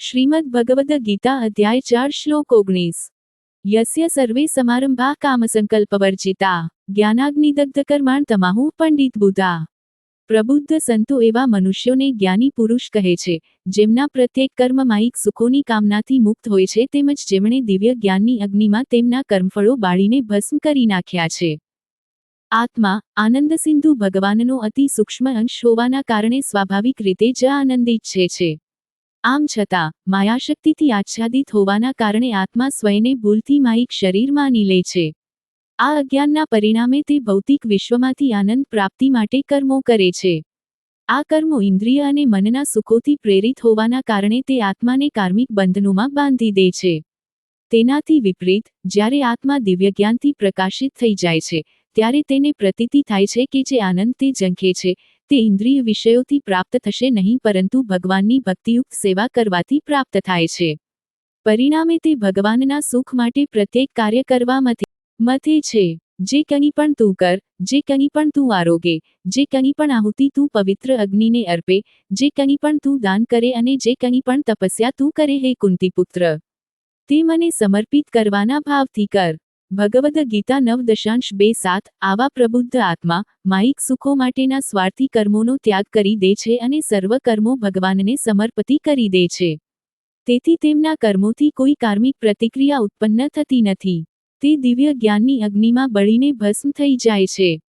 શ્રીમદ ભગવદ ગીતા અધ્યાય ચાર શ્લોક ઓગણીસ. યસ્ય સર્વે સમારંભા કામસંકલ્પવર્જિતા. જ્ઞાનાગ્નિદગ્ધ કર્માણ તમાહુ પંડિત બુધા. પ્રબુદ્ધ સંતો એવા મનુષ્યોને જ્ઞાની પુરુષ કહે છે, જેમના પ્રત્યેક કર્મ માયિક સુખોની કામનાથી મુક્ત હોય છે તેમજ જેમણે દિવ્ય જ્ઞાનની અગ્નિમાં તેમના કર્મફળો બાળીને ભસ્મ કરી નાખ્યા છે. આત્મા, આનંદ સિંધુ ભગવાનનો અતિ સૂક્ષ્મ અંશ હોવાના કારણે સ્વાભાવિક રીતે જ આનંદિત છે. આમ છતાં, માયાશક્તિથી આચ્છાદિત હોવાના કારણે આત્મા સ્વયને ભૂલથી માયિક શરીર માની લે છે. આ અજ્ઞાનના પરિણામે તે ભૌતિક વિશ્વમાંથી આનંદ પ્રાપ્તિ માટે કર્મો કરે છે. આ કર્મો ઇન્દ્રિય અને મનના સુખોથી પ્રેરિત હોવાના કારણે તે આત્માને કાર્મિક બંધનોમાં બાંધી દે છે. તેનાથી વિપરીત, જ્યારે આત્મા દિવ્ય જ્ઞાનથી પ્રકાશિત થઈ જાય છે, ત્યારે તેને પ્રતીતિ થાય છે કે જે આનંદ તે ઝંખે છે તે ઇન્દ્રિય વિષયોથી પ્રાપ્ત થશે નહીં, પરંતુ ભગવાનની ભક્તિયુક્ત સેવા કરવાથી પ્રાપ્ત થાય છે. પરિણામે તે ભગવાનના સુખ માટે પ્રત્યેક કાર્ય કરવા મથે છે. જે કંઈ પણ તું કર, જે કંઈ પણ તું આરોગે, જે કંઈ પણ આહુતિ તું પવિત્ર અગ્નિને અર્પે, જે કંઈ પણ તું દાન કરે અને જે કંઈ પણ તપસ્યા તું કરે, હે કુંતીપુત્ર, તે મને સમર્પિત કરવાના ભાવથી કર. ભગવદ ગીતા નવ દશાંશ બે સાત, આવા પ્રબુદ્ધ આત્મા, માયિક સુખો માટેના સ્વાર્થી કર્મોનો ત્યાગ કરી દે છે અને સર્વ કર્મો ભગવાનને સમર્પિત કરી દે છે. તેથી તેમના કર્મોથી કોઈ કાર્મિક પ્રતિક્રિયા ઉત્પન્ન થતી નથી. તે દિવ્ય જ્ઞાનની અગ્નિમાં બળીને ભસ્મ થઈ જાય છે.